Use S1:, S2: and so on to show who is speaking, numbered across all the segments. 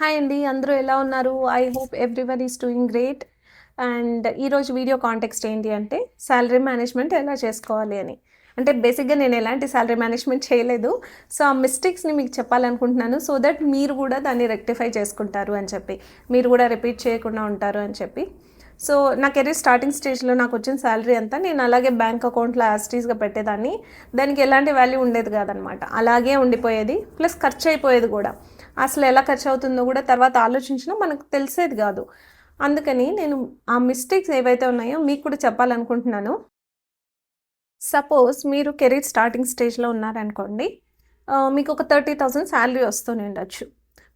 S1: Hi అండి అందరూ ఎలా ఉన్నారు? I hope everyone is doing great and ఈరోజు వీడియో కాంటెక్స్ట్ ఏంటి అంటే శాలరీ మేనేజ్మెంట్ ఎలా చేసుకోవాలి అని. అంటే బేసిక్గా నేను ఎలాంటి శాలరీ మేనేజ్మెంట్ చేయలేదు. సో ఆ మిస్టేక్స్ని మీకు చెప్పాలనుకుంటున్నాను. సో దట్ మీరు కూడా దాన్ని రెక్టిఫై చేసుకుంటారు అని చెప్పి. మీరు కూడా రిపీట్ చేయకుండా ఉంటారు అని చెప్పి. సో నా కెరీర్ స్టార్టింగ్ స్టేజ్లో నాకు వచ్చిన శాలరీ అంతా నేను అలాగే బ్యాంక్ అకౌంట్లో యాస్టీస్గా పెట్టేదాన్ని. దానికి ఎలాంటి వాల్యూ ఉండేది కాదనమాట. అలాగే ఉండిపోయేది. ప్లస్ ఖర్చు అయిపోయేది కూడా. అసలు ఎలా ఖర్చు అవుతుందో కూడా తర్వాత ఆలోచించినా మనకు తెలిసేది కాదు. అందుకని నేను ఆ మిస్టేక్స్ ఏవైతే ఉన్నాయో మీకు కూడా చెప్పాలనుకుంటున్నాను. సపోజ్ మీరు కెరీర్ స్టార్టింగ్ స్టేజ్లో ఉన్నారనుకోండి మీకు ఒక థర్టీ థౌసండ్ శాలరీ వస్తూనే ఉండొచ్చు.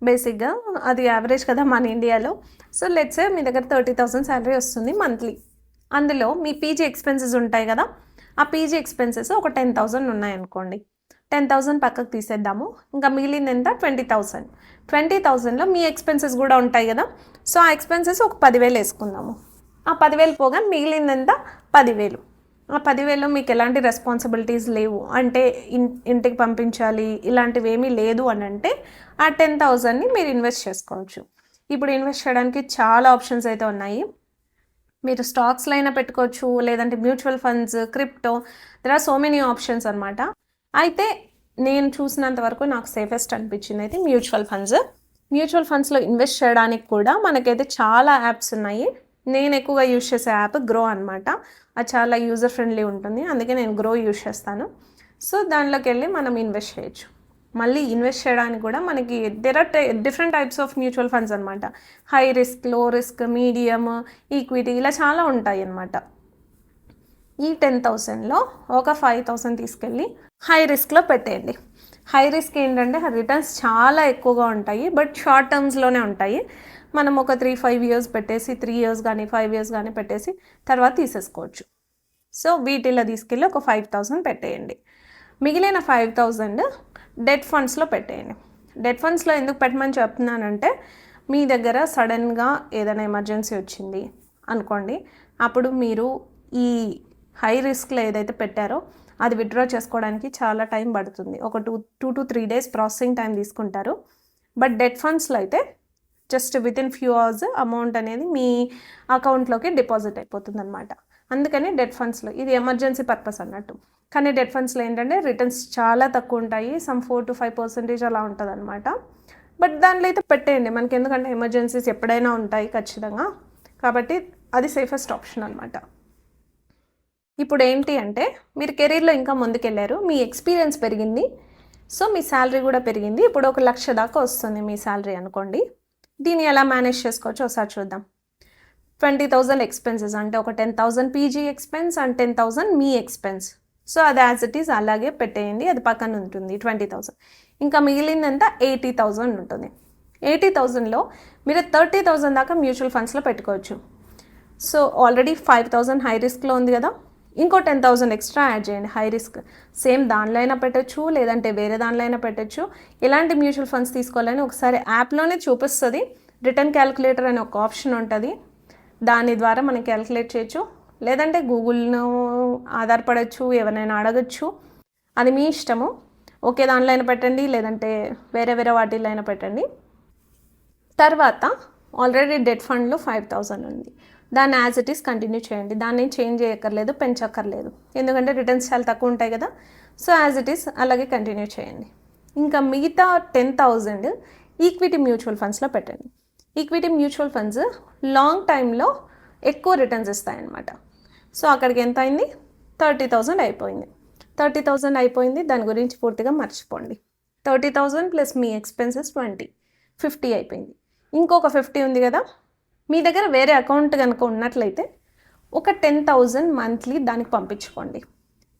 S1: బేసిక్గా అది యావరేజ్ కదా మన ఇండియాలో సో లెట్స్ మీ దగ్గర థర్టీ థౌసండ్ శాలరీ వస్తుంది మంత్లీ అందులో మీ పీజీ ఎక్స్పెన్సెస్ ఉంటాయి కదా ఆ పీజీ ఎక్స్పెన్సెస్ ఒక టెన్ థౌసండ్ ఉన్నాయనుకోండి. టెన్ థౌసండ్ పక్కకు తీసేద్దాము. ఇంకా మిగిలింది ఎంత ట్వంటీ థౌసండ్. ట్వంటీ థౌసండ్లో మీ ఎక్స్పెన్సెస్ కూడా ఉంటాయి కదా. సో ఆ ఎక్స్పెన్సెస్ ఒక పదివేలు వేసుకుందాము. ఆ పదివేలు పోగా మిగిలింది ఎంత పదివేలు. ఆ పదివేలు మీకు ఎలాంటి రెస్పాన్సిబిలిటీస్ లేవు. అంటే ఇన్ ఇంటికి పంపించాలి ఇలాంటివి ఏమీ లేదు అని అంటే ఆ టెన్ థౌజండ్ని మీరు ఇన్వెస్ట్ చేసుకోవచ్చు. ఇప్పుడు ఇన్వెస్ట్ చేయడానికి చాలా ఆప్షన్స్ అయితే ఉన్నాయి. మీరు స్టాక్స్లో అయినా పెట్టుకోవచ్చు లేదంటే mutual funds crypto there are so many options అనమాట అయితే నేను చూసినంత వరకు నాకు సేఫెస్ట్ అనిపించింది అయితే మ్యూచువల్ ఫండ్స్. మ్యూచువల్ ఫండ్స్లో ఇన్వెస్ట్ చేయడానికి కూడా మనకైతే చాలా యాప్స్ ఉన్నాయి. నేను ఎక్కువగా యూజ్ చేసే యాప్ గ్రో అనమాట అది చాలా యూజర్ ఫ్రెండ్లీ ఉంటుంది. అందుకే నేను గ్రో యూజ్ చేస్తాను. సో దాంట్లోకి వెళ్ళి మనం ఇన్వెస్ట్ చేయొచ్చు. మళ్ళీ ఇన్వెస్ట్ చేయడానికి కూడా మనకి there are different types of mutual funds అనమాట హై రిస్క్లో రిస్క్ మీడియం ఈక్విటీ ఇలా చాలా ఉంటాయి అన్నమాట. ఈ టెన్ థౌసండ్లో ఒక ఫైవ్ థౌసండ్ తీసుకెళ్ళి హై రిస్క్లో పెట్టేయండి. హై రిస్క్ ఏంటంటే రిటర్న్స్ చాలా ఎక్కువగా ఉంటాయి బట్ షార్ట్ టర్మ్స్లోనే ఉంటాయి. మనం ఒక త్రీ ఫైవ్ ఇయర్స్ పెట్టేసి త్రీ ఇయర్స్ కానీ ఫైవ్ ఇయర్స్ కానీ పెట్టేసి తర్వాత తీసేసుకోవచ్చు. సో వీటిలో తీసుకెళ్ళి ఒక ఫైవ్ థౌసండ్ పెట్టేయండి. మిగిలిన ఫైవ్ థౌజండ్ డెట్ ఫండ్స్లో పెట్టేయండి. డెట్ ఫండ్స్లో ఎందుకు పెట్టమని చెప్తున్నానంటే మీ దగ్గర సడన్గా ఏదైనా ఎమర్జెన్సీ వచ్చింది అనుకోండి అప్పుడు మీరు ఈ హై రిస్క్లో ఏదైతే పెట్టారో అది విత్డ్రా చేసుకోవడానికి చాలా టైం పడుతుంది. ఒక two two to three days processing time తీసుకుంటారు. బట్ డెట్ ఫండ్స్లో అయితే just within few hours amount అనేది మీ అకౌంట్లోకి డిపాజిట్ అయిపోతుంది అనమాట అందుకని డెట్ ఫండ్స్లో ఇది ఎమర్జెన్సీ పర్పస్ అన్నట్టు. కానీ డెట్ ఫండ్స్లో ఏంటంటే రిటర్న్స్ చాలా తక్కువ ఉంటాయి. Some four to five percentage అలా ఉంటుంది అనమాట బట్ దానిలో అయితే పెట్టేయండి. మనకి ఎందుకంటే ఎమర్జెన్సీస్ ఎప్పుడైనా ఉంటాయి ఖచ్చితంగా. కాబట్టి అది సేఫెస్ట్ ఆప్షన్ అనమాట ఇప్పుడు ఏంటి అంటే మీరు కెరీర్లో ఇంకా ముందుకెళ్ళారు మీ ఎక్స్పీరియన్స్ పెరిగింది సో మీ శాలరీ కూడా పెరిగింది. ఇప్పుడు ఒక లక్ష దాకా వస్తుంది మీ శాలరీ అనుకోండి. దీన్ని ఎలా మేనేజ్ చేసుకోవచ్చో ఒకసారి చూద్దాం. ట్వంటీ థౌజండ్ ఎక్స్పెన్సెస్ అంటే ఒక ten thousand PG expense and ten thousand me expense. So అది యాజ్ ఇట్ ఈస్ అలాగే పెట్టేయండి అది పక్కన ఉంటుంది ట్వంటీ థౌజండ్. ఇంకా మిగిలిందంతా ఎయిటీ థౌజండ్ ఉంటుంది. ఎయిటీ థౌజండ్లో మీరు థర్టీ థౌజండ్ దాకా మ్యూచువల్ ఫండ్స్లో పెట్టుకోవచ్చు. So already five thousand high రిస్క్లో ఉంది కదా. ఇంకో టెన్ థౌజండ్ ఎక్స్ట్రా యాడ్ చేయండి. High risk. సేమ్ దానిలో అయినా పెట్టచ్చు లేదంటే వేరే దానిలో అయినా పెట్టచ్చు. ఎలాంటి మ్యూచువల్ ఫండ్స్ తీసుకోవాలని ఒకసారి యాప్లోనే చూపిస్తుంది. రిటర్న్ క్యాలిక్యులేటర్ అనే ఒక ఆప్షన్ ఉంటుంది. దాని ద్వారా మనం క్యాలిక్యులేట్ చేయొచ్చు. లేదంటే గూగుల్ను ఆధారపడచ్చు ఎవరినైనా అడగచ్చు. అది మీ ఇష్టము. ఒకే దానిలో అయినా పెట్టండి లేదంటే వేరే వేరే వాటిల్లో అయినా పెట్టండి. తర్వాత ఆల్రెడీ డెట్ ఫండ్లో ఫైవ్ థౌజండ్ ఉంది. దాన్ని యాజ్ ఇట్ ఈస్ కంటిన్యూ చేయండి. దాన్ని చేంజ్ చేయక్కర్లేదు పెంచక్కర్లేదు. ఎందుకంటే రిటర్న్స్ చాలా తక్కువ ఉంటాయి కదా. సో యాజ్ ఇట్ ఈస్ అలాగే కంటిన్యూ చేయండి. ఇంకా మిగతా టెన్ థౌజండ్ ఈక్విటీ మ్యూచువల్ ఫండ్స్లో పెట్టండి. ఈక్విటీ మ్యూచువల్ ఫండ్స్ లాంగ్ టైంలో ఎక్కువ రిటర్న్స్ ఇస్తాయన్నమాట. సో అక్కడికి ఎంత అయింది? థర్టీ థౌజండ్ అయిపోయింది. థర్టీ థౌజండ్ అయిపోయింది. దాని గురించి పూర్తిగా మర్చిపోండి. థర్టీ థౌజండ్ ప్లస్ మీ ఎక్స్పెన్సెస్ ట్వంటీ ఫిఫ్టీ అయిపోయింది. ఇంకొక ఫిఫ్టీ ఉంది కదా. మీ దగ్గర వేరే అకౌంట్ కనుక ఉన్నట్లయితే ఒక టెన్ థౌజండ్ మంత్లీ దానికి పంపించుకోండి.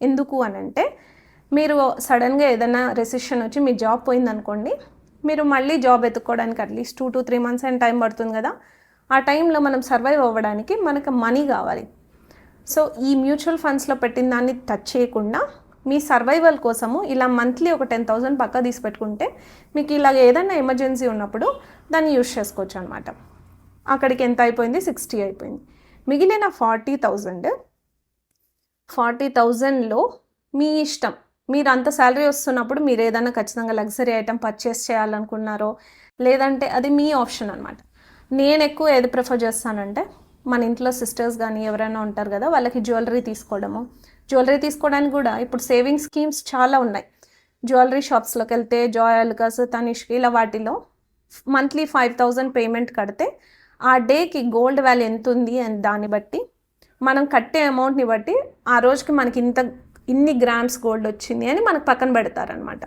S1: ఎందుకు అని అంటే మీరు సడన్గా ఏదైనా రెసిషన్ వచ్చి మీ జాబ్ పోయిందనుకోండి మీరు మళ్ళీ job వెతుక్కోవడానికి at least two to three months అయిన టైం పడుతుంది కదా ఆ టైంలో మనం సర్వైవ్ అవ్వడానికి మనకు మనీ కావాలి. సో ఈ మ్యూచువల్ ఫండ్స్లో పెట్టిన దాన్ని టచ్ చేయకుండా మీ సర్వైవల్ కోసము ఇలా మంత్లీ ఒక టెన్ థౌజండ్ పక్క తీసి పెట్టుకుంటే మీకు ఇలాగ ఏదైనా ఎమర్జెన్సీ ఉన్నప్పుడు దాన్ని యూస్ చేసుకోవచ్చు అనమాట అక్కడికి ఎంత అయిపోయింది? సిక్స్టీ అయిపోయింది. మిగిలిన ఫార్టీ థౌజండ్ ఫార్టీ థౌజండ్లో మీ ఇష్టం మీరు అంత శాలరీ వస్తున్నప్పుడు మీరు ఏదైనా ఖచ్చితంగా లగ్జరీ ఐటమ్ పర్చేస్ చేయాలనుకున్నారో లేదంటే అది మీ ఆప్షన్ అనమాట నేను ఎక్కువ ఏది ప్రిఫర్ చేస్తానంటే మన ఇంట్లో సిస్టర్స్ కానీ ఎవరైనా ఉంటారు కదా వాళ్ళకి జ్యువెలరీ తీసుకోవడము. జ్యువెలరీ తీసుకోవడానికి కూడా ఇప్పుడు సేవింగ్ స్కీమ్స్ చాలా ఉన్నాయి. జ్యువెలరీ షాప్స్లోకి వెళ్తే జాయ్ అల్కాస్ తనిష్క్ ఇలా వాటిలో మంత్లీ ఫైవ్ థౌజండ్ పేమెంట్ కడితే ఆ డేకి గోల్డ్ వాల్యూ ఎంత ఉంది అని దాన్ని బట్టి మనం కట్టే అమౌంట్ని బట్టి ఆ రోజుకి మనకి ఇంత ఇన్ని గ్రామ్స్ గోల్డ్ వచ్చింది అని మనకు పక్కన పెడతారనమాట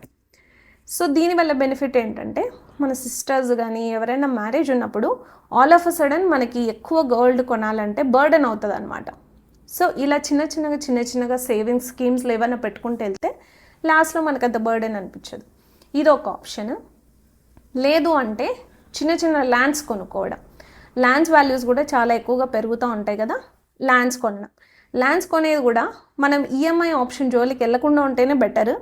S1: సో దీనివల్ల బెనిఫిట్ ఏంటంటే మన సిస్టర్స్ కానీ ఎవరైనా మ్యారేజ్ ఉన్నప్పుడు ఆల్ ఆఫ్ అ సడన్ మనకి ఎక్కువ గోల్డ్ కొనాలంటే బర్డెన్ అవుతుంది అనమాట సో ఇలా చిన్న చిన్నగా చిన్న చిన్నగా సేవింగ్స్ స్కీమ్స్లో ఏమైనా పెట్టుకుంటూ వెళ్తే లాస్ట్లో మనకు అంత బర్డెన్ అనిపించదు. ఇది ఒక ఆప్షన్. లేదు అంటే చిన్న చిన్న ల్యాండ్స్ కొనుక్కోవడం. ల్యాండ్స్ వాల్యూస్ కూడా చాలా ఎక్కువగా పెరుగుతూ ఉంటాయి కదా? ల్యాండ్స్ కొనడం. ల్యాండ్స్ కొనేది కూడా మనం ఈఎంఐ ఆప్షన్ జోలికి వెళ్ళకుండా ఉంటేనే బెటర్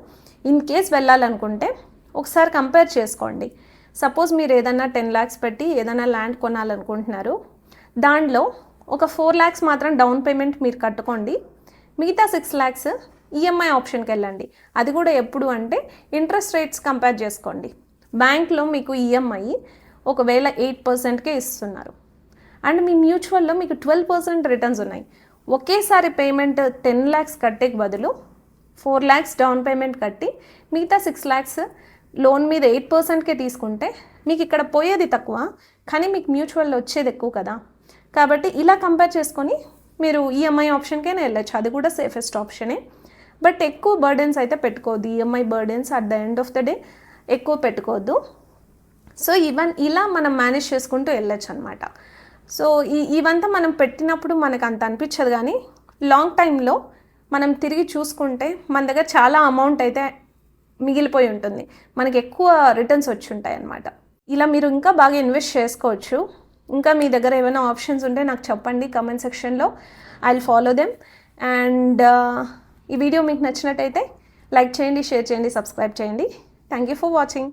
S1: ఇన్ కేస్ వెళ్ళాలనుకుంటే ఒకసారి కంపేర్ చేసుకోండి. సపోజ్ మీరు ఏదైనా టెన్ ల్యాక్స్ పెట్టి ఏదైనా ల్యాండ్ కొనాలనుకుంటున్నారు. దాంట్లో ఒక ఫోర్ ల్యాక్స్ మాత్రం డౌన్ పేమెంట్ మీరు కట్టుకోండి. మిగతా సిక్స్ ల్యాక్స్ ఈఎంఐ ఆప్షన్కి వెళ్ళండి. అది కూడా ఎప్పుడు అంటే ఇంట్రెస్ట్ రేట్స్ కంపేర్ చేసుకోండి. బ్యాంక్లో మీకు ఈఎంఐ ఒకవేళ ఎయిట్ పర్సెంట్కే ఇస్తున్నారు. అండ్ మీ మ్యూచువల్లో మీకు ట్వెల్వ్ పర్సెంట్ రిటర్న్స్ ఉన్నాయి. ఒకేసారి పేమెంట్ టెన్ ల్యాక్స్ కట్టేకి బదులు ఫోర్ ల్యాక్స్ డౌన్ పేమెంట్ కట్టి మిగతా సిక్స్ ల్యాక్స్ లోన్ మీద ఎయిట్ పర్సెంట్కే తీసుకుంటే మీకు ఇక్కడ పోయేది తక్కువ కానీ మీకు మ్యూచువల్లో వచ్చేది ఎక్కువ కదా. కాబట్టి ఇలా కంపేర్ చేసుకొని మీరు ఈఎంఐ ఆప్షన్కైనా వెళ్ళచ్చు. అది కూడా సేఫెస్ట్ ఆప్షనే బట్ ఎక్కువ బర్డెన్స్ అయితే పెట్టుకోవద్దు. EMI burdens at the end of the day ఎక్కువ పెట్టుకోవద్దు. సో ఈవెన్ ఇలా మనం మేనేజ్ చేసుకుంటూ వెళ్ళొచ్చు అనమాట సో ఈ ఇవంతా మనం పెట్టినప్పుడు మనకు అంత అనిపించదు కానీ లాంగ్ టైంలో మనం తిరిగి చూసుకుంటే మన దగ్గర చాలా అమౌంట్ అయితే మిగిలిపోయి ఉంటుంది. మనకి ఎక్కువ రిటర్న్స్ వచ్చి ఉంటాయి అన్నమాట. ఇలా మీరు ఇంకా బాగా ఇన్వెస్ట్ చేసుకోవచ్చు. ఇంకా మీ దగ్గర ఏమైనా ఆప్షన్స్ ఉంటే నాకు చెప్పండి కమెంట్ సెక్షన్లో I will follow them and ఈ వీడియో మీకు నచ్చినట్టయితే లైక్ చేయండి షేర్ చేయండి సబ్స్క్రైబ్ చేయండి. Thank you for watching